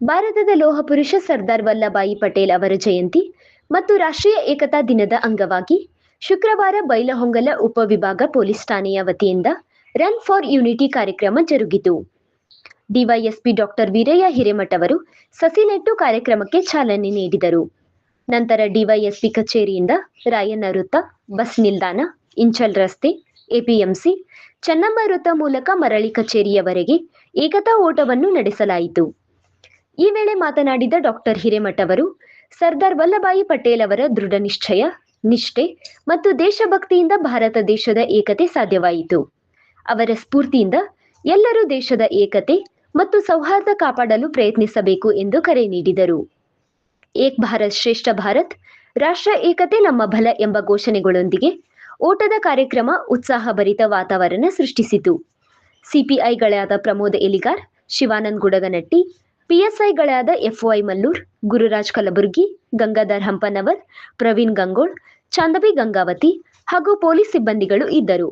ಭಾರತದ ಲೋಹ ಪುರುಷ ಸರ್ದಾರ್ ವಲ್ಲಭಾಯಿ ಪಟೇಲ್ ಅವರ ಜಯಂತಿ ಮತ್ತು ರಾಷ್ಟ್ರೀಯ ಏಕತಾ ದಿನದ ಅಂಗವಾಗಿ ಶುಕ್ರವಾರ ಬೈಲಹೊಂಗಲ ಉಪವಿಭಾಗ ಪೊಲೀಸ್ ಠಾಣೆಯ ವತಿಯಿಂದ ರನ್ ಫಾರ್ ಯುನಿಟಿ ಕಾರ್ಯಕ್ರಮ ಜರುಗಿತು. ಡಿವೈಎಸ್ಪಿ ಡಾಕ್ಟರ್ ವೀರಯ್ಯ ಹಿರೇಮಠ ಅವರು ಸಸಿ ನೆಟ್ಟು ಕಾರ್ಯಕ್ರಮಕ್ಕೆ ಚಾಲನೆ ನೀಡಿದರು. ನಂತರ ಡಿವೈಎಸ್ಪಿ ಕಚೇರಿಯಿಂದ ರಾಯನ ವೃತ್ತ ಬಸ್ ನಿಲ್ದಾಣ, ಇಂಚಲ್ ರಸ್ತೆ, ಎಪಿಎಂಸಿ, ಚೆನ್ನಮ್ಮ ವೃತ್ತ ಮೂಲಕ ಮರಳಿ ಕಚೇರಿಯವರೆಗೆ ಏಕತಾ ಓಟವನ್ನು ನಡೆಸಲಾಯಿತು. ಈ ವೇಳೆ ಮಾತನಾಡಿದ ಡಾಕ್ಟರ್ ಹಿರೇಮಠ ಅವರು, ಸರ್ದಾರ್ ವಲ್ಲಭಾಯಿ ಪಟೇಲ್ ಅವರ ದೃಢ ನಿಶ್ಚಯ, ನಿಷ್ಠೆ ಮತ್ತು ದೇಶಭಕ್ತಿಯಿಂದ ಭಾರತ ದೇಶದ ಏಕತೆ ಸಾಧ್ಯವಾಯಿತು. ಅವರ ಸ್ಫೂರ್ತಿಯಿಂದ ಎಲ್ಲರೂ ದೇಶದ ಏಕತೆ ಮತ್ತು ಸೌಹಾರ್ದ ಕಾಪಾಡಲು ಪ್ರಯತ್ನಿಸಬೇಕು ಎಂದು ಕರೆ ನೀಡಿದರು. ಏಕ್ ಭಾರತ್ ಶ್ರೇಷ್ಠ ಭಾರತ್, ರಾಷ್ಟ್ರ ಏಕತೆ ನಮ್ಮ ಬಲ ಎಂಬ ಘೋಷಣೆಗಳೊಂದಿಗೆ ಓಟದ ಕಾರ್ಯಕ್ರಮ ಉತ್ಸಾಹಭರಿತ ವಾತಾವರಣ ಸೃಷ್ಟಿಸಿತು. ಸಿಪಿಐಗಳಾದ ಪ್ರಮೋದ್ ಎಲಿಗಾರ್, ಶಿವಾನಂದ್ ಗುಡಗನಟ್ಟಿ ಪಿಎಸ್ಐಗಳಾದ ಎಫ್ಒಐ ಮಲ್ಲೂರ್, ಗುರುರಾಜ್ ಕಲಬುರ್ಗಿ, ಗಂಗಾಧರ್ ಹಂಪನವರ್, ಪ್ರವೀಣ್ ಗಂಗೋಳ್, ಚಾಂದಬಿ ಗಂಗಾವತಿ ಹಾಗೂ ಪೊಲೀಸ್ ಸಿಬ್ಬಂದಿಗಳು ಇದ್ದರು.